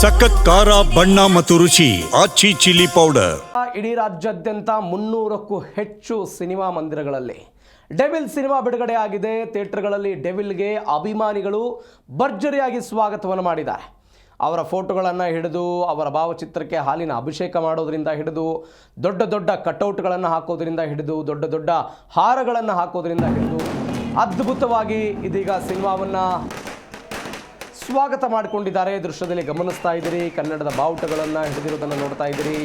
ಸಖತ್ ಖಾರ, ಬಣ್ಣ ಮತ್ತು ರುಚಿ, ಆಚಿ ಚಿಲ್ಲಿ ಪೌಡರ್. ಇಡೀ ರಾಜ್ಯಾದ್ಯಂತ ಮುನ್ನೂರಕ್ಕೂ ಹೆಚ್ಚು ಸಿನಿಮಾ ಮಂದಿರಗಳಲ್ಲಿ. ಡೆವಿಲ್ ಸಿನಿಮಾ ಬಿಡುಗಡೆ ಆಗಿದೆ ಥಿಯೇಟರ್ಗಳಲ್ಲಿ ಡೆವಿಲ್ಗೆ ಅಭಿಮಾನಿಗಳು ಭರ್ಜರಿಯಾಗಿ ಸ್ವಾಗತವನ್ನು ಮಾಡಿದ್ದಾರೆ. ಅವರ ಫೋಟೋಗಳನ್ನು ಹಿಡಿದು, ಅವರ ಭಾವಚಿತ್ರಕ್ಕೆ ಹಾಲಿನ ಅಭಿಷೇಕ ಮಾಡೋದರಿಂದ ಹಿಡಿದು, ದೊಡ್ಡ ದೊಡ್ಡ ಕಟೌಟ್ಗಳನ್ನು ಹಾಕೋದ್ರಿಂದ ಹಿಡಿದು, ದೊಡ್ಡ ದೊಡ್ಡ ಹಾರಗಳನ್ನು ಹಾಕೋದ್ರಿಂದ ಹಿಡಿದು, ಅದ್ಭುತವಾಗಿ ಇದೀಗ ಸಿನಿಮಾವನ್ನು ಸ್ವಾಗತ ಮಾಡಿಕೊಂಡಿದ್ದಾರೆ. ದೃಶ್ಯದಲ್ಲಿ ಗಮನಿಸ್ತಾ ಇದ್ದೀರಿ. ಕನ್ನಡದ ಬಾವುಟಗಳನ್ನು ಹಿಡಿದಿರೋದನ್ನು ನೋಡ್ತಾ ಇದ್ದೀರಿ.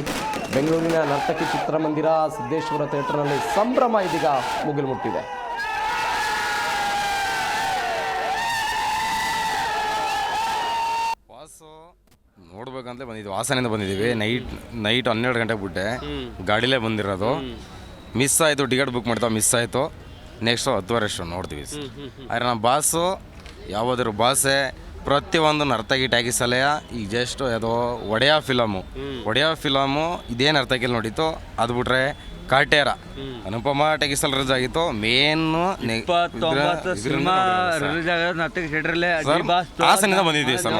ಬೆಂಗಳೂರಿನ ನರ್ತಕಿ ಚಿತ್ರಮಂದಿರ ಸಿದ್ದೇಶ್ವರ ಥಿಯೇಟರ್ನಲ್ಲಿ ಸಂಭ್ರಮ ಇದೀಗ ಮುಗಿಲು ಮುಟ್ಟಿದೆ ನೋಡ್ಬೇಕಂತಲೇ ಬಂದಿದ್ವಿ. ಹಾಸನಿಂದ ಬಂದಿದ್ದೀವಿ. ನೈಟ್ ನೈಟ್ ಹನ್ನೆರಡು ಗಂಟೆಗೆ ಬಿಟ್ಟೆ. ಗಾಡಿಲೇ ಬಂದಿರೋದು. ಮಿಸ್ ಆಯಿತು ಟಿಕೆಟ್ ಬುಕ್ ಮಾಡ್ತಾವ ಮಿಸ್ ಆಯಿತು. ನೆಕ್ಸ್ಟು ಹತ್ತುವರೆ ಅಷ್ಟು ನೋಡ್ತೀವಿ. ಆದರೆ ನಮ್ಮ ಬಾಸು ಯಾವುದಾದ್ರು ಭಾಷೆ ಪ್ರತಿಯೊಂದು ನರ್ತಕಿ ಟ್ಯಾಗಿಸಲೇ ಈಗ ಜಸ್ಟ್ ಯಾವುದೋ ಒಡೆಯ ಫಿಲಮು. ಒಡೆಯ ಫಿಲಮು ಇದೇನು ನರ್ತಕಿಲ್ ನೋಡಿತ್ತು. ಅದು ಬಿಟ್ರೆ ಕಾಟೇರ. ಅನುಪಮ ಟೆಕಿಸಲ್ ರಿಲೀಸ್ ಆಗಿತ್ತು. ಮೇನ್ ಇಪ್ಪತ್ತೊಂಬತ್ತು ಸಿನಿಮಾ ರಿಲೀಸ್ ಆಗೋದು ನರ್ತಗಿ ಥಿಯೇಟ್ರಲ್ಲೇ ಹಾಸನಿಂದ ಬಂದಿದ್ದೀವಿ ಸರ್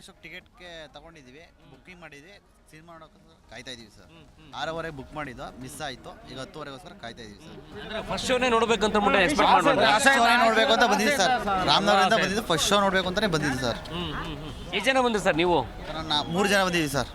ಅಷ್ಟಕ್ಕೆ ಟಿಕೆಟ್ಗೆ ತಗೊಂಡಿದ್ದೀವಿ. ಬುಕ್ಕಿಂಗ್ ಮಾಡಿದ್ವಿ. ಸಿನಿಮಾ ನೋಡೋಕ್ಕೋಸ್ಕರ ಕಾಯ್ತಾ ಇದ್ದೀವಿ ಸರ್. ಆರೂವರೆ ಬುಕ್ ಮಾಡಿದ್ದು. ಮಿಸ್ ಆಯಿತು. ಈಗ ಹತ್ತುವರೆಗೋಸ್ಕರ ಕಾಯ್ತಾ ಇದ್ದೀವಿ ಸರ್. ಫಸ್ಟ್ ಶೋನೇ ನೋಡ್ಬೇಕಂತ ಮುಟ್ಟೆ ಎಕ್ಸ್ಪೆಕ್ಟ್ ಮಾಡ್ಬೋದು. ನೋಡಬೇಕು ಅಂತ ಬಂದಿದ್ದೆ ಸರ್. ರಾಮನಗರದಿಂದ ಬಂದಿದ್ದು ಫಸ್ಟ್ ಶೋ ನೋಡಬೇಕು ಅಂತಲೇ ಬಂದಿದ್ದೆ ಸರ್. ಎಷ್ಟು ಜನ ಬಂದ್ರಿ ಸರ್ ನೀವು? ನಾ ಮೂರು ಜನ ಬಂದಿದ್ದೀವಿ ಸರ್.